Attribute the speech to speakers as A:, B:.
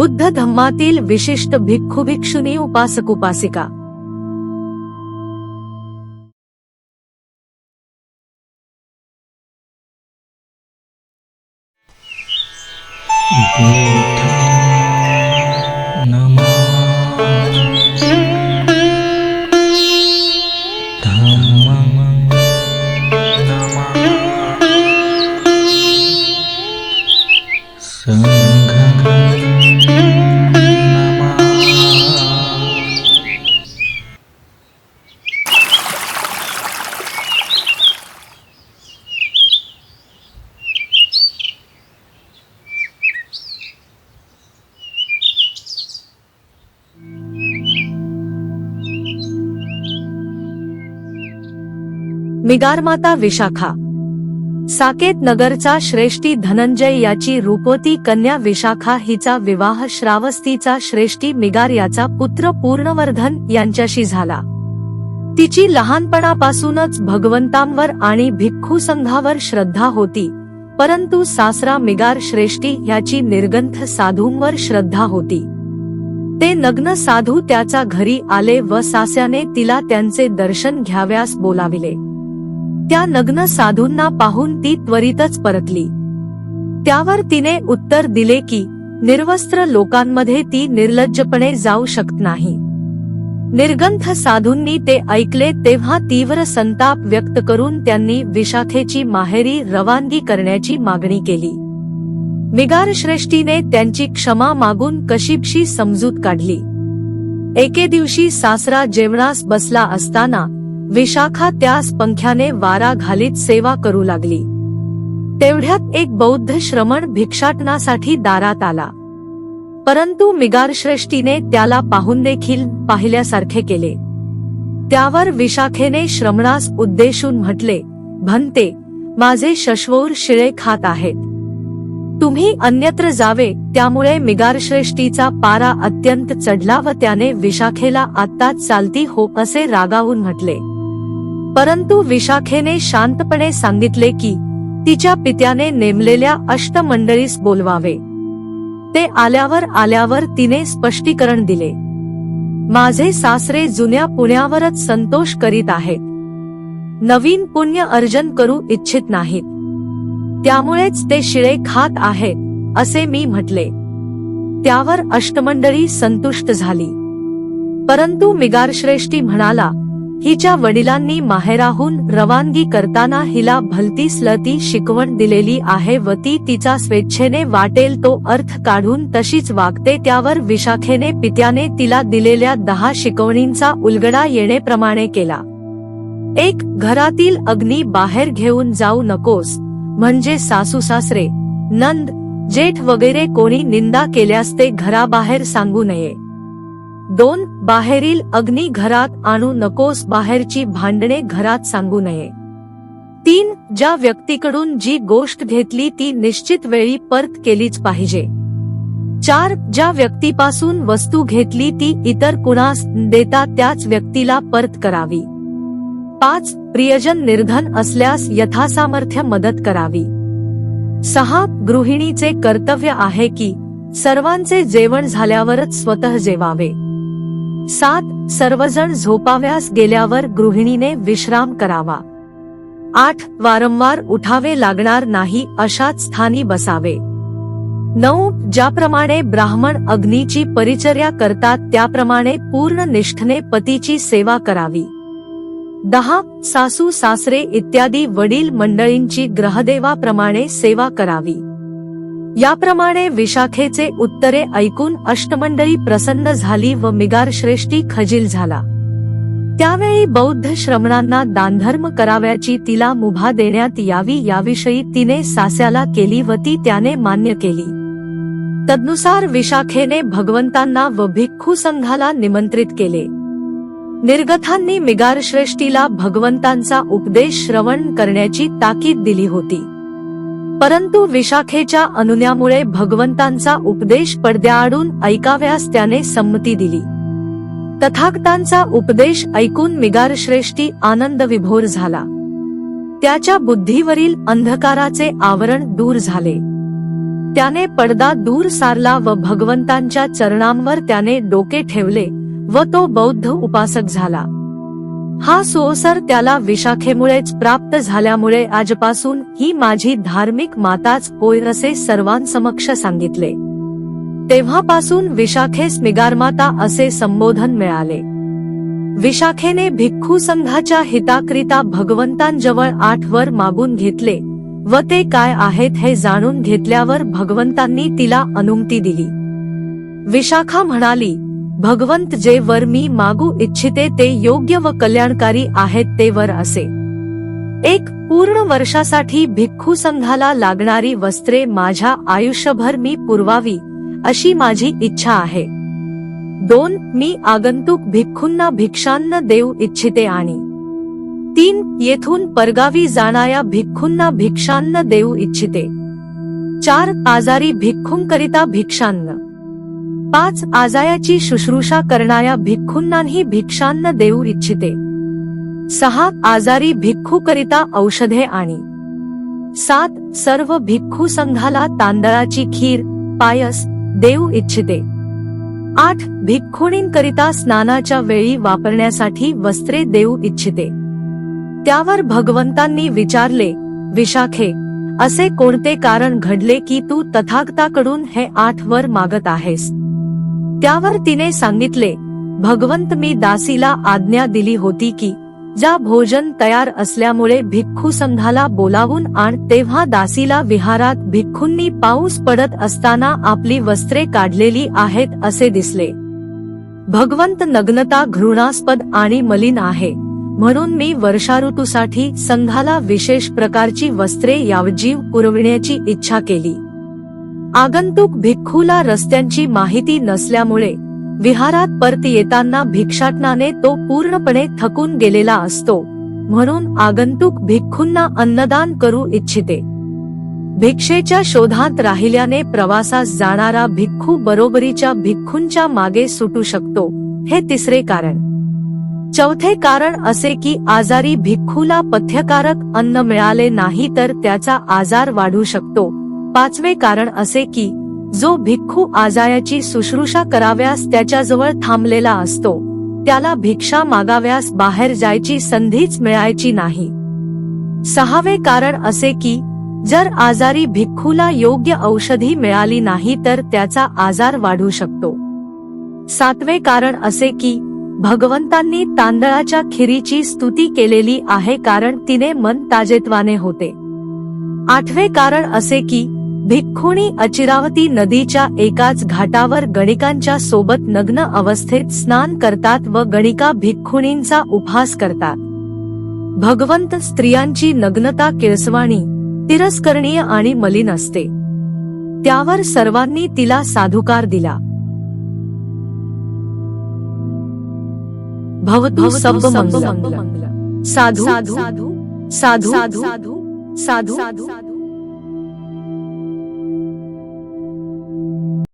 A: बुद्ध धम्मातील विशिष्ट भिक्खू भिक्षुनी उपासक उपासिका. मिगारमाता विशाखा. साकेत नगरचा श्रेष्ठी धनंजय याची रूपवती कन्या विशाखा हिचा विवाह श्रावस्तीचा श्रेष्ठी मिगार याचा पुत्र पूर्णवर्धन यांच्याशी झाला. तिची लहानपणापासूनच भगवंतांवर आणि भिक्खू संघावर श्रद्धा होती परंतु सासरा मिगार श्रेष्ठी याची निर्गंथ साधूंवर श्रद्धा होती. ते नग्न साधू त्याच्या घरी आले व सास्याने तिला त्यांचे दर्शन घ्याव्यास बोलाविले. त्या नग्न साधूंना पाहून ती त्वरितच परतली. त्यावर तिने उत्तर दिले की निर्वस्त्र लोकांमध्ये ती निर्लज्जपणे जाऊ शकत नाही. निर्गंथ साधूंनी ते ऐकले तेव्हा तीव्र संताप व्यक्त करून त्यांनी विशाखेची माहेरी रवानगी करण्याची मागणी केली. मिगार श्रेष्ठीने त्यांची क्षमा मागून कशिबशी समजूत काढली. एके दिवशी सासरा जेवणास बसला असताना विशाखा त्यास पंख्याने वारा घालीत सेवा करू लागली. तेवढ्यात एक बौद्ध श्रमण भिक्षाटनासाठी दारात आला. परंतु मिगार श्रेष्ठीने त्याला पाहून देखील पाहिल्यासारखे केले. त्यावर विशाखेने श्रमणास उद्देशून म्हटले भंते माझे शश्वौर शिळे खात आहेत. तुम्ही अन्यत्र जावे त्यामुळे मिगारश्रेष्ठीचा पारा अत्यंत चढला व त्याने विशाखेला आत्ताच चालती हो असे रागावून म्हटले. परंतु विशाखेने शांतपणे सांगितले की तिच्या पित्याने नेमलेल्या अष्टमंडळीस बोलवावे. ते आल्यावर आल्यावर तिने स्पष्टीकरण दिले. माझे सासरे जुन्या पुण्यावरच संतोष करीत आहेत. नवीन पुण्य अर्जन करू इच्छित नाहीत. त्यामुळेच ते शिळे खात आहेत असे मी म्हटले. त्यावर अष्टमंडळी संतुष्ट झाली. परंतु मिगारश्रेष्ठी म्हणाला हिच्या वडिलांनी माहेराहून रवानगी करताना हिला भलती स्लती शिकवण दिलेली आहे व ती तिचा स्वेच्छेने वाटेल तो अर्थ काढून तशीच वागते त्यावर विशाखेने पित्याने तिला दिलेल्या दहा शिकवणींचा उलगडा येणेप्रमाणे केला. एक घरातील अग्नी बाहेर घेऊन जाऊ नकोस म्हणजे सासू सासरे नंद जेठ वगैरे कोणी निंदा केल्यास ते घराबाहेर सांगू नये. दोन बाहेरील अग्नी घरात आणू नकोस बाहेरची भांडणे घरात सांगू नये. तीन ज्या व्यक्तीकडून जी गोष्ट घेतली ती निश्चित वेळी परत केलीच पाहिजे. चार ज्या व्यक्तीपासून वस्तू घेतली ती इतर कुणास देता त्याच व्यक्तीला परत करावी. पाच प्रियजन निर्धन असल्यास यथासामर्थ्य मदत करावी. सहा गृहिणीचे कर्तव्य आहे की सर्वांचे जेवण झाल्यावरच स्वतः जेवावे. सात सर्वजण झोपाव्यास गेल्यावर गृहिणीने विश्राम करावा. आठ वारंवार उठावे लागणार नाही अशाच स्थानी बसावे. नऊ ज्याप्रमाणे ब्राह्मण अग्नीची परिचर्या करतात त्याप्रमाणे पूर्ण निष्ठने पतीची सेवा करावी. दहा सासू सासरे इत्यादी वडील मंडळींची ग्रहदेवाप्रमाणे सेवा करावी. याप्रमाणे विशाखेचे उत्तरे ऐकून अष्टमंडळी प्रसन्न झाली व मिगारश्रेष्ठी खजील झाला. त्यावेळी बौद्ध श्रमणांना दानधर्म कराव्याची तिला मुभा देण्यात यावी याविषयी तिने सास्याला केली व ती त्याने मान्य केली. तदनुसार विशाखेने भगवंतांना व भिक्खू संघाला निमंत्रित केले. निर्गथांनी मिगारश्रेष्ठीला भगवंतांचा उपदेश श्रवण करण्याची ताकीद दिली होती. परंतु विशाखेच्या अनुन्यामुळे भगवंतांचा उपदेश पडद्याआडून ऐकाव्यास त्याने संमती दिली. तथागतांचा उपदेश ऐकून मिगारश्रेष्ठी आनंद विभोर झाला. त्याच्या बुद्धीवरील अंधकाराचे आवरण दूर झाले. त्याने पडदा दूर सारला व भगवंतांच्या चरणांवर त्याने डोके ठेवले व तो बौद्ध उपासक झाला. हा सोसर त्याला विशाखेमुळेच प्राप्त झाल्यामुळे आजपासून ही माझी धार्मिक माताच होय असे सर्वांसमक्ष सांगितले. तेव्हापासून विशाखेस मिगारमाता असे संबोधन मिळाले. विशाखेने भिक्खू संघाच्या हिताकरिता भगवंतांजवळ आठ वर मागून घेतले व ते काय आहेत हे जाणून घेतल्यावर भगवंतांनी तिला अनुमती दिली. विशाखा म्हणाली भगवंत जे वर मी मागू इच्छिते ते योग्य व कल्याणकारी आहेत ते वर असे. एक पूर्ण वर्षासाठी भिक्खू संघाला लागणारी वस्त्रे माझ्या आयुष्यभर मी पुरवावी अशी माझी इच्छा आहे. दोन मी आगंतुक भिक्खूंना भिक्षान्न देऊ इच्छिते आणि तीन येथून परगावी जाणाऱ्या भिक्खूंना भिक्षान्न देऊ इच्छिते. चार आजारी भिक्खूंकरिता भिक्षान्न. पाच आजायाची शुश्रूषा करणाऱ्या भिक्खूंनाही भिक्षान्न देऊ इच्छिते. सहा आजारी भिक्खूकरिता औषधे आणि सात सर्व भिक्खू संघाला तांदळाची खीर पायस देऊ इच्छिते. आठ भिक्खुणींकरिता स्नानाच्या वेळी वापरण्यासाठी वस्त्रे देऊ इच्छिते. त्यावर भगवंतांनी विचारले विशाखे असे कोणते कारण घडले की तू तथागताकडून हे आठ वर मागत आहेस? त्यावर तिने सांगितले भगवंत मी दासीला आज्ञा दिली होती की ज्या भोजन तयार असल्यामुळे भिक्खू संघाला बोलावून आण तेव्हा दासीला विहारात भिक्खूंनी पाऊस पडत असताना आपली वस्त्रे काढलेली आहेत असे दिसले. भगवंत नग्नता घृणास्पद आणि मलिन आहे. म्हणून मी वर्षा ऋतूसाठी संघाला विशेष प्रकारची वस्त्रे यावजीव पुरविण्याची इच्छा केली. आगंतुक भिक्खूला रस्त्यांची माहिती नसल्यामुळे विहारात परत येताना भिक्षाटनाने तो पूर्णपणे थकून गेलेला असतो. म्हणून आगंतुक भिक्खूंना अन्नदान करू इच्छिते. भिक्षेच्या शोधात राहिल्याने प्रवासास जाणारा भिक्खू बरोबरीच्या भिक्खूंच्या मागे सुटू शकतो. हे तिसरे कारण. चौथे कारण असे की आजारी भिक्खूला पथ्यकारक अन्न मिळाले नाही तर त्याचा आजार वाढू शकतो. पाचवे कारण असे की जो भिक्खू आजायाची शुश्रूषा कराव्यास त्याच्याजवळ थांबलेला असतो त्याला भिक्षा मागाव्यास बाहेर जायची संधीच मिळायची नाही. सहावे कारण असे की जर आजारी भिक्खूला योग्य औषधी मिळाली नाही तर त्याचा आजार वाढू शकतो. सातवे कारण असे की भगवंतांनी तांदळाच्या खिरीची स्तुती केलेली आहे कारण तिने मन ताजेत्वाने होते. आठवे कारण असे की भिक्खुणी अचिरावती नदीच्या एकाच घाटावर गणिकांच्या सोबत नग्न अवस्थेत स्नान करतात व गणिका भिक्खुणींचा उपहास करतात. भगवंत स्त्रियांची नग्नता किळसवाणी तिरस्करणीय आणि मलिन असते. त्यावर सर्वांनी तिला साधुकार दिला. भवतु सब मंगलम साधु साधु साधु साधु साधु साधु